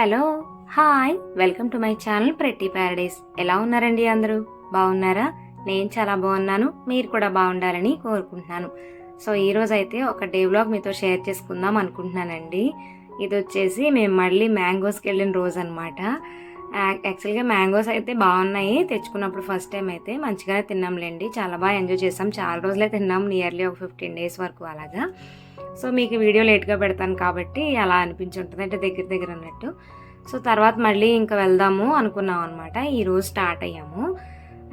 Hello hi. Welcome to my channel pretty paradise. ఎలా ఉన్నారండి అందరూ? బాగున్నారా? నేను చాలా బాగున్నాను. మీరు కూడా బాగుండాలని కోరుకుంటున్నాను. సో ఈ రోజు అయితే ఒక డే వ్లాగ్ మీతో షేర్ చేసుకుందాం అనుకుంటున్నానండి. ఇది వచ్చేసి మేము మళ్ళీ మ్యాంగోస్కి వెళ్ళిన రోజు అనమాట యాక్చువల్గా మ్యాంగోస్ అయితే బాగున్నాయి. తెచ్చుకున్నప్పుడు ఫస్ట్ టైం అయితే మంచిగానే తిన్నాంలేండి. చాలా బాగా ఎంజాయ్ చేసాం. చాలా రోజులే తిన్నాం. నియర్లీ ఒక ఫిఫ్టీన్ డేస్ వరకు అలాగా. సో మీకు వీడియో లేట్గా పెడతాను కాబట్టి అలా అనిపించుంటుంది అంటే దగ్గర దగ్గర అన్నట్టు. సో తర్వాత మళ్ళీ ఇంకా వెళ్దాము అనుకున్నాం అనమాట ఈరోజు స్టార్ట్ అయ్యాము.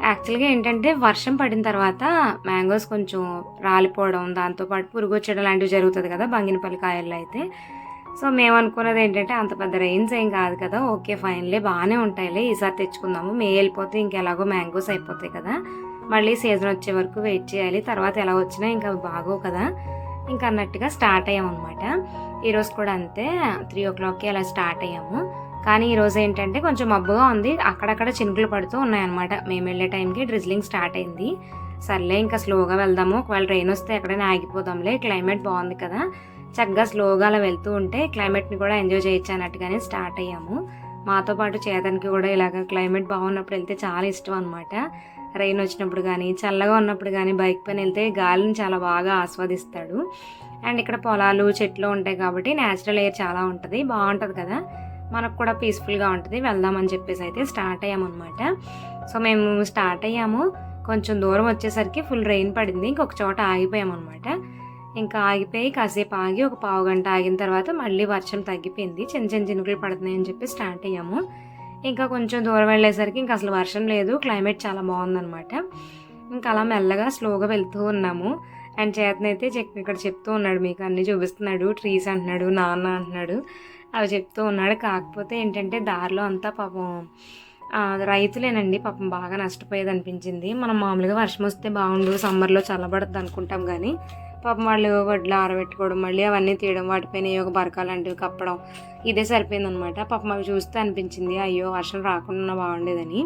యాక్చువల్గా ఏంటంటే వర్షం పడిన తర్వాత మ్యాంగోస్ కొంచెం రాలిపోవడం దాంతోపాటు పురుగు వచ్చేయడం లాంటివి జరుగుతుంది కదా బంగినపల్లి కాయల్లో అయితే. సో మేము అనుకున్నది ఏంటంటే అంత పెద్ద రేంజ్ ఏం కాదు కదా ఓకే ఫైన్లే బాగానే ఉంటాయిలే ఈసారి తెచ్చుకుందాము. మే వెళ్ళిపోతే ఇంకెలాగో మ్యాంగోస్ అయిపోతాయి కదా. మళ్ళీ సీజన్ వచ్చే వరకు వెయిట్ చేయాలి. తర్వాత ఎలా వచ్చినా ఇంకా బాగో బాగోవు కదా. ఇంకా అన్నట్టుగా స్టార్ట్ అయ్యామన్నమాట అనమాట ఈరోజు కూడా అంతే త్రీ ఓ క్లాక్కి అలా స్టార్ట్ అయ్యాము. కానీ ఈరోజు ఏంటంటే కొంచెం మబ్బుగా ఉంది అక్కడక్కడ చినుకులు పడుతూ ఉన్నాయన్నమాట. మేము వెళ్ళే టైంకి డ్రిజ్లింగ్ స్టార్ట్ అయింది. సర్లే ఇంకా స్లోగా వెళ్దాము. ఒకవేళ ట్రైన్ వస్తే ఎక్కడైనా ఆగిపోదాంలే క్లైమేట్ బాగుంది కదా. చక్కగా స్లోగా అలా వెళ్తూ ఉంటే క్లైమేట్ని కూడా ఎంజాయ్ చేయొచ్చు అన్నట్టుగానే స్టార్ట్ అయ్యాము. మాతో పాటు చేతనికి కూడా ఇలాగ క్లైమేట్ బాగున్నప్పుడు వెళ్తే చాలా ఇష్టం అనమాట రైన్ వచ్చినప్పుడు కానీ చల్లగా ఉన్నప్పుడు కానీ బైక్ పైన వెళ్తే గాలిని చాలా బాగా ఆస్వాదిస్తాడు. అండ్ ఇక్కడ పొలాలు చెట్లు ఉంటాయి కాబట్టి న్యాచురల్ ఎయిర్ చాలా ఉంటుంది. బాగుంటుంది కదా? మనకు కూడా పీస్ఫుల్గా ఉంటుంది. వెళ్దామని చెప్పేసి అయితే స్టార్ట్ అయ్యామన్నమాట. సో మేము స్టార్ట్ అయ్యాము. కొంచెం దూరం వచ్చేసరికి ఫుల్ రెయిన్ పడింది. ఇంకొక చోట ఆగిపోయామన్నమాట. ఇంకా ఆగిపోయి కాసేపు ఆగి ఒక పావు గంట ఆగిన తర్వాత మళ్ళీ వర్షం తగ్గిపోయింది. చిన్న చిన్న చినుకులు పడుతున్నాయి అని చెప్పి స్టార్ట్ అయ్యాము. ఇంకా కొంచెం దూరం వెళ్ళేసరికి ఇంకా అసలు వర్షం లేదు క్లైమేట్ చాలా బాగుందనమాట ఇంకా అలా మెల్లగా స్లోగా వెళ్తూ ఉన్నాము. అండ్ చేతనైతే చెక్ ఇక్కడ చెప్తూ ఉన్నాడు మీకు అన్నీ చూపిస్తున్నాడు ట్రీస్ అంటున్నాడు నాన్న అంటున్నాడు అవి చెప్తూ ఉన్నాడు. కాకపోతే ఏంటంటే దారిలో అంతా పాపం రైతులేనండి పాపం బాగా నష్టపోయేది అనిపించింది. మనం మామూలుగా వర్షం వస్తే బాగుండు సమ్మర్లో చల్లబడద్దు అనుకుంటాం కానీ పాపం వాళ్ళు వడ్లు ఆరబెట్టుకోవడం మళ్ళీ అవన్నీ తీయడం వాటిపైన ఒక బరకాలు లాంటివి కప్పడం ఇదే సరిపోయిందనమాట పాపం అవి చూస్తే అనిపించింది అయ్యో వర్షం రాకుండా బాగుండేదని.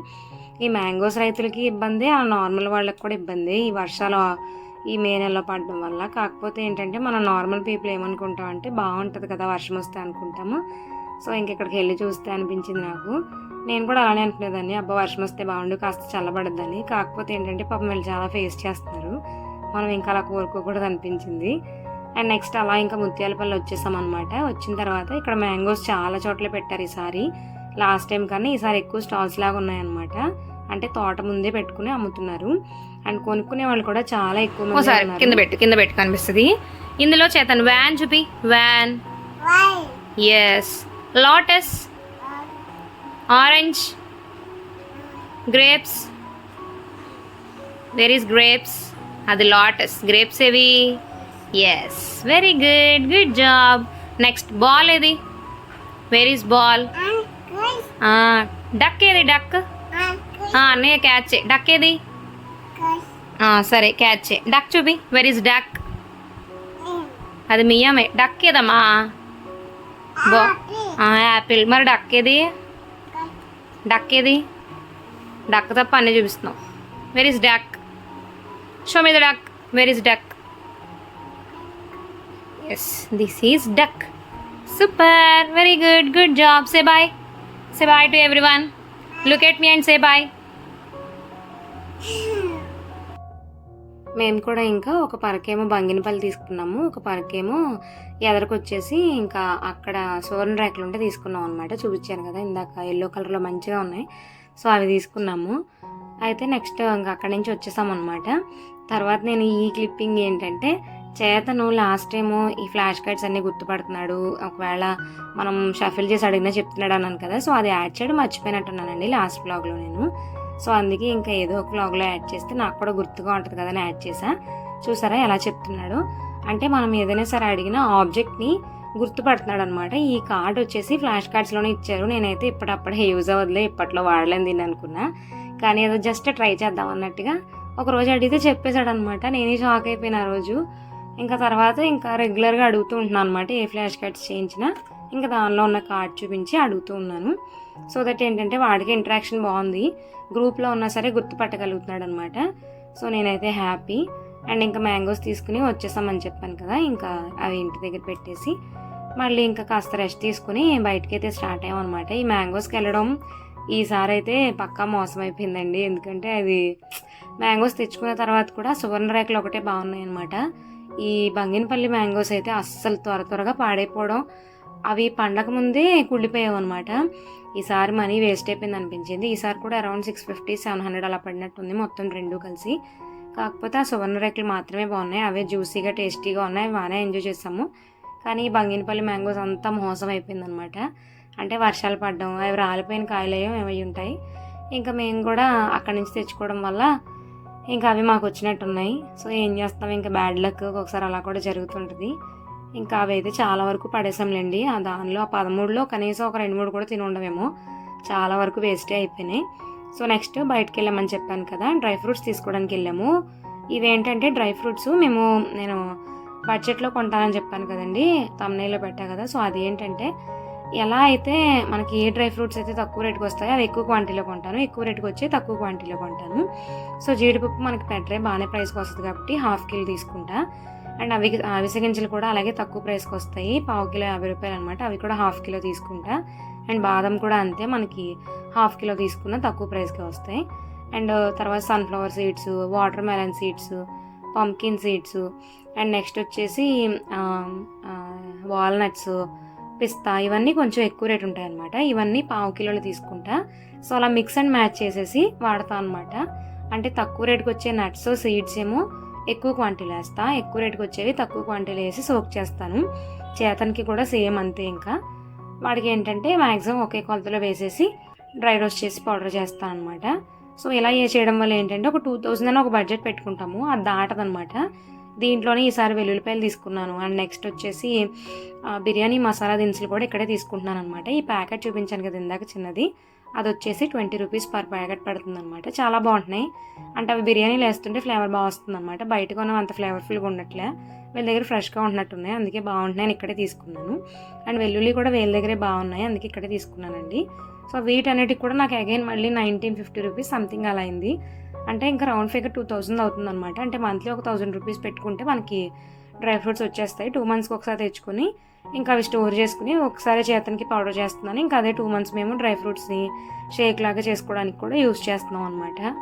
ఈ మ్యాంగోస్ రైతులకి ఇబ్బంది ఆ నార్మల్ వాళ్ళకి కూడా ఇబ్బంది. ఈ వర్షాలు ఈ మే నెలలో పడడం వల్ల. కాకపోతే ఏంటంటే మనం నార్మల్ పీపుల్ ఏమనుకుంటాం అంటే బాగుంటుంది కదా వర్షం వస్తే అనుకుంటాము. సో ఇంకెక్కడికి వెళ్ళి చూస్తే అనిపించింది నాకు. నేను కూడా అలానే అనుకునేదాన్ని. అబ్బా వర్షం వస్తే బాగుండు కాస్త చల్లబడద్దని. కాకపోతే ఏంటంటే పాపం వీళ్ళు చాలా ఫేస్ చేస్తున్నారు. మనం ఇంకా అలా కోరుకోకూడదు అనిపించింది. అండ్ నెక్స్ట్ అలా ఇంకా ముత్యాలపల్లి వచ్చేసాం అనమాట వచ్చిన తర్వాత ఇక్కడ మ్యాంగోస్ చాలా చోట్ల పెట్టారు ఈసారి. లాస్ట్ టైం కన్నా ఈసారి ఎక్కువ స్టాల్స్ లాగా ఉన్నాయన్నమాట. అంటే తోట ముందే పెట్టుకుని అమ్ముతున్నారు. అండ్ కొనుక్కునే వాళ్ళు కూడా చాలా ఎక్కువ ఒకసారి. కింద పెట్టు కింద పెట్టు కనిపిస్తుంది. ఇందులో చేతన్ వ్యాన్ చూపి van. Yes lotus orange grapes where is grapes అది లోటస్. గ్రేప్స్ ఏవి? Yes very good good job next ball ఏది? వెర్ ఈస్ బాల్ డక్ ఏది డక్ అన్నయ్య క్యాచ్ డక్ ఏది? సరే క్యాచ్ డక్ చూపి. వెర్ ఇస్ డక్ అది మియమే డక్ ఏదమ్మా? బో యాపిల్ మరి డక్ ఏది? డక్ ఏది? డక్ తప్ప అన్నీ చూపిస్తున్నావు where is duck show the duck where is duck yes this is duck super very good good job say bye say bye to everyone look at me and say bye మేము కూడా ఇంకా ఒక పరకేమో బంగినపల్లి తీసుకున్నాము. ఒక పరకేమో ఎదరికి వచ్చేసి ఇంకా అక్కడ సోరన్ రేకులు ఉంటే తీసుకున్నాం అనమాట చూపించాను కదా ఇందాక. ఎల్లో కలర్లో మంచిగా ఉన్నాయి. సో అవి తీసుకున్నాము. అయితే నెక్స్ట్ ఇంకా అక్కడి నుంచి వచ్చేసాం అనమాట తర్వాత నేను ఈ క్లిప్పింగ్ ఏంటంటే చేతను లాస్ట్ టైము ఈ ఫ్లాష్ కార్డ్స్ అన్నీ గుర్తుపడుతున్నాడు. ఒకవేళ మనం షఫిల్ చేసి అడిగినా చెప్తున్నాడు అన్నాను కదా సో అది యాడ్ చేయడం మర్చిపోయినట్టున్నానండి లాస్ట్ బ్లాగ్లో నేను. సో అందుకే ఇంకా ఏదో ఒక బ్లాగ్లో యాడ్ చేస్తే నాకు కూడా గుర్తుగా ఉంటుంది కదా అని యాడ్ చేసా చూసారా ఎలా చెప్తున్నాడు? అంటే మనం ఏదైనా సరే అడిగిన ఆబ్జెక్ట్ని గుర్తుపడుతున్నాడు అనమాట ఈ కార్డ్ వచ్చేసి ఫ్లాష్ కార్డ్స్లోనే ఇచ్చారు. నేనైతే ఇప్పటప్పుడే యూజ్ అవ్వదులే ఇప్పట్లో వాడలేని దీన్ని అనుకున్నా. కానీ ఏదో జస్ట్ ట్రై చేద్దాం అన్నట్టుగా ఒక రోజు అడిగితే చెప్పేశాడు అనమాట నేనే షాక్ అయిపోయిన ఆ రోజు. ఇంకా తర్వాత ఇంకా రెగ్యులర్గా అడుగుతూ ఉంటున్నాను అనమాట ఏ ఫ్లాష్ కార్డ్స్ చేయించినా. ఇంకా దానిలో ఉన్న కార్డ్ చూపించి అడుగుతూ ఉన్నాను. సో దట్ ఏంటంటే వాడికి ఇంటరాక్షన్ బాగుంది. గ్రూప్లో ఉన్నా సరే గుర్తుపట్టగలుగుతున్నాడు అనమాట సో నేనైతే హ్యాపీ అండ్ ఇంకా మ్యాంగోస్ తీసుకుని వచ్చేసామని చెప్పాను కదా ఇంకా అవి ఇంటి దగ్గర పెట్టేసి మళ్ళీ ఇంకా కాస్త రెస్ట్ తీసుకుని బయటకి అయితే స్టార్ట్ అయ్యాం అనమాట ఈ మ్యాంగోస్కి వెళ్ళడం ఈసారి అయితే పక్కా మోసం అయిపోయిందండి ఎందుకంటే అది మ్యాంగోస్ తెచ్చుకున్న తర్వాత కూడా సువర్ణ రేఖలు ఒకటే బాగున్నాయి అనమాట ఈ బంగినపల్లి మ్యాంగోస్ అయితే అస్సలు త్వర త్వరగా పాడైపోవడం అవి పండగ ముందే కుళ్ళిపోయావు అనమాట ఈసారి మనీ వేస్ట్ అయిపోయింది అనిపించింది. ఈసారి కూడా around six fifty seven hundred అలా పడినట్టుంది మొత్తం రెండు కలిసి. కాకపోతే ఆ సువర్ణ రేకులు మాత్రమే బాగున్నాయి. అవే జ్యూసీగా టేస్టీగా ఉన్నాయి. బాగానే ఎంజాయ్ చేసాము. కానీ ఈ బంగినపల్లి మ్యాంగోస్ అంతా మోసం అయిపోయింది అనమాట అంటే వర్షాలు పడడం అవి రాలిపోయిన కాయలయ్యో ఏమై ఉంటాయి. ఇంకా మేము కూడా అక్కడి నుంచి తెచ్చుకోవడం వల్ల ఇంకా అవి మాకు వచ్చినట్టున్నాయి. సో ఏం చేస్తాం? ఇంకా బ్యాడ్ లక్ ఒకసారి అలా కూడా జరుగుతుంటుంది. ఇంకా అవి అయితే చాలా వరకు పడేసాంలేండి. ఆ దానిలో ఆ పదమూడులో కనీసం ఒక రెండు మూడు కూడా తిని ఉండమేమో చాలా వరకు వేస్టే అయిపోయినాయి. సో నెక్స్ట్ బయటకు వెళ్ళామని చెప్పాను కదా డ్రై ఫ్రూట్స్ తీసుకోవడానికి వెళ్ళాము. ఇవేంటంటే డ్రై ఫ్రూట్స్ మేము నేను బడ్జెట్లో కొంటానని చెప్పాను కదండి తమ్నైలో పెట్టా కదా. సో అది ఏంటంటే ఎలా అయితే మనకి ఏ డ్రై ఫ్రూట్స్ అయితే తక్కువ రేటుకి వస్తాయో అవి ఎక్కువ క్వాంటిటీలో కొంటాను. ఎక్కువ రేటుకి వచ్చి తక్కువ క్వాంటిటీలో కొంటాను. సో జీడిపప్పు మనకి పెట్టరే బాగానే ప్రైస్కి వస్తుంది కాబట్టి హాఫ్ కిలో తీసుకుంటా. అండ్ అవి అవిసె గింజలు కూడా అలాగే తక్కువ ప్రైస్కి వస్తాయి. పావు కిలో యాభై రూపాయలు అనమాట అవి కూడా హాఫ్ కిలో తీసుకుంటా. అండ్ బాదం కూడా అంతే మనకి హాఫ్ కిలో తీసుకున్న తక్కువ ప్రైస్కి వస్తాయి. అండ్ తర్వాత sunflower seeds watermelon seeds pumpkin seeds. And next వచ్చేసి వాల్నట్స్ పిస్తా ఇవన్నీ కొంచెం ఎక్కువ రేట్ ఉంటాయి అనమాట ఇవన్నీ పావు కిలోలు తీసుకుంటా. సో అలా మిక్స్ అండ్ మ్యాచ్ చేసేసి వాడతా అనమాట అంటే తక్కువ రేటుకి వచ్చే నట్స్ సీడ్స్ ఏమో ఎక్కువ క్వాంటిటీలో వేస్తా. ఎక్కువ రేటుకి వచ్చేవి తక్కువ క్వాంటిటీలో వేసి సోక్ చేస్తాను. చేతనికి కూడా సేమ్ అంతే ఇంకా. వాడికి ఏంటంటే మ్యాక్సిమం ఒకే కొలతలో వేసేసి డ్రై రోస్ట్ చేసి పౌడర్ చేస్తాను అనమాట సో ఇలా ఏ చేయడం వల్ల ఏంటంటే ఒక టూ థౌజండ్ అని ఒక బడ్జెట్ పెట్టుకుంటాము. అది దాటదనమాట దీంట్లోనే ఈసారి వెల్లుల్లిపాయలు తీసుకున్నాను. అండ్ నెక్స్ట్ వచ్చేసి బిర్యానీ మసాలా దినుసులు కూడా ఇక్కడే తీసుకుంటున్నాను అనమాట ఈ ప్యాకెట్ చూపించాను కదా ఇందాక చిన్నది. అది వచ్చేసి ట్వంటీ రూపీస్ పర్ ప్యాకెట్ పడుతుంది అనమాట చాలా బాగుంటున్నాయి. అంటే అవి బిర్యానీలు వేస్తుంటే ఫ్లేవర్ బాగా వస్తుంది అనమాట బయట కొనం అంత ఫ్లేవర్ఫుల్గా ఉండట్లే. వీళ్ళ దగ్గర ఫ్రెష్గా ఉంటున్నట్టున్నాయి. అందుకే బాగుంటున్నాయి. ఇక్కడే తీసుకున్నాను. అండ్ వెల్లుల్లి కూడా వీళ్ళ దగ్గరే బాగున్నాయి. అందుకే ఇక్కడే తీసుకున్నానండి. సో వీటన్నిటికి కూడా నాకు అగైన్ మళ్ళీ నైన్టీన్ ఫిఫ్టీ రూపీస్ సంథింగ్ అలా అయింది. అంటే ఇంకా రౌండ్ ఫిగర్ టూ థౌజండ్ అవుతుందన్నమాట. అంటే మంత్లీ ఒక థౌజండ్ రూపీస్ పెట్టుకుంటే మనకి డ్రై ఫ్రూట్స్ వచ్చేస్తాయి. టూ మంత్స్కి ఒకసారి తెచ్చుకొని ఇంకా అవి స్టోర్ చేసుకుని ఒకసారి చేతనికి పౌడర్ చేస్తున్నాను. ఇంకా అదే టూ మంత్స్ మేము డ్రై ఫ్రూట్స్ని షేక్ లాగా చేసుకోవడానికి కూడా యూస్ చేస్తున్నాం అనమాట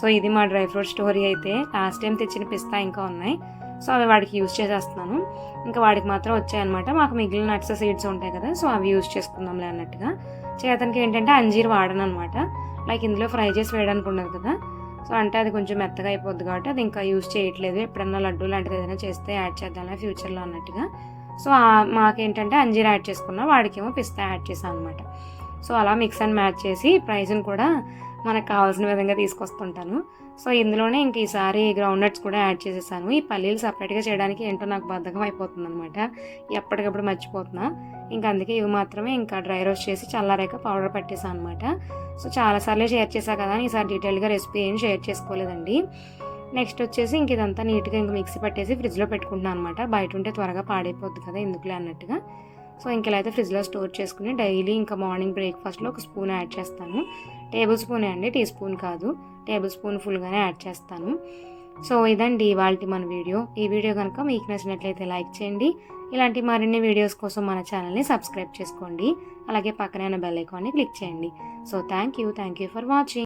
సో ఇది మా డ్రై ఫ్రూట్ స్టోరీ అయితే. లాస్ట్ టైం తెచ్చిన పిస్తా ఇంకా ఉన్నాయి. సో అవి వాడికి యూస్ చేసేస్తున్నాను. ఇంకా వాడికి మాత్రం వచ్చాయన్నమాట. మాకు మిగిలిన నట్స్ సీడ్స్ ఉంటాయి కదా సో అవి యూస్ చేసుకుందాంలే అన్నట్టుగా. చేతనికి ఏంటంటే అంజీర్ వాడను అనమాట లైక్ ఇందులో ఫ్రై చేసి వేయడానికి ఉండదు కదా. సో అంటే అది కొంచెం మెత్తగా అయిపోద్ది కాబట్టి అది ఇంకా యూజ్ చేయట్లేదు. ఎప్పుడన్నా లడ్డు లాంటిది ఏదైనా చేస్తే యాడ్ చేద్దామని ఫ్యూచర్లో అన్నట్టుగా. సో మాకేంటంటే అంజీర్ యాడ్ చేసుకున్నా వాడికేమో పిస్తా యాడ్ చేశాను అనమాట సో అలా మిక్స్ అండ్ మ్యాచ్ చేసి ప్రైస్ని కూడా మనకు కావాల్సిన విధంగా తీసుకొస్తుంటాను. సో ఇందులోనే ఇంక ఈసారి గ్రౌండ్ నట్స్ కూడా యాడ్ చేసేసాను. ఈ పల్లీలు సపరేట్గా చేయడానికి ఏంటో నాకు బద్ధకం అయిపోతుంది అనమాట ఎప్పటికప్పుడు మర్చిపోతున్నా. ఇంకా అందుకే ఇవి మాత్రమే ఇంకా డ్రై రోస్ట్ చేసి చల్లారాక పౌడర్ పట్టేసాను అనమాట సో చాలాసార్లు షేర్ చేశా కదా ఈసారి డీటెయిల్గా రెసిపీ ఏం షేర్ చేసుకోలేదండి. నెక్స్ట్ వచ్చేసి ఇంక ఇదంతా నీట్గా ఇంక మిక్సీ పట్టేసి ఫ్రిడ్జ్లో పెట్టుకుంటున్నాను అనమాట బయట ఉంటే త్వరగా పాడైపోద్ది కదా ఎందుకులే అన్నట్టుగా. సో ఇంకెలా అయితే ఫ్రిడ్జ్లో స్టోర్ చేసుకుని డైలీ ఇంకా మార్నింగ్ బ్రేక్ఫాస్ట్లో ఒక స్పూన్ యాడ్ చేస్తాను. టేబుల్ స్పూనే అండి టీ స్పూన్ కాదు. టేబుల్ స్పూన్ ఫుల్గానే యాడ్ చేస్తాను. సో ఇదండి ఇవాళ మన వీడియో. ఈ వీడియో కనుక మీకు నచ్చినట్లయితే లైక్ చేయండి. ఇలాంటి మరిన్ని వీడియోస్ కోసం మన ఛానల్ని సబ్స్క్రైబ్ చేసుకోండి. అలాగే పక్కనే బెల్ ఐకాన్ని క్లిక్ చేయండి. So thank you. Thank you for watching.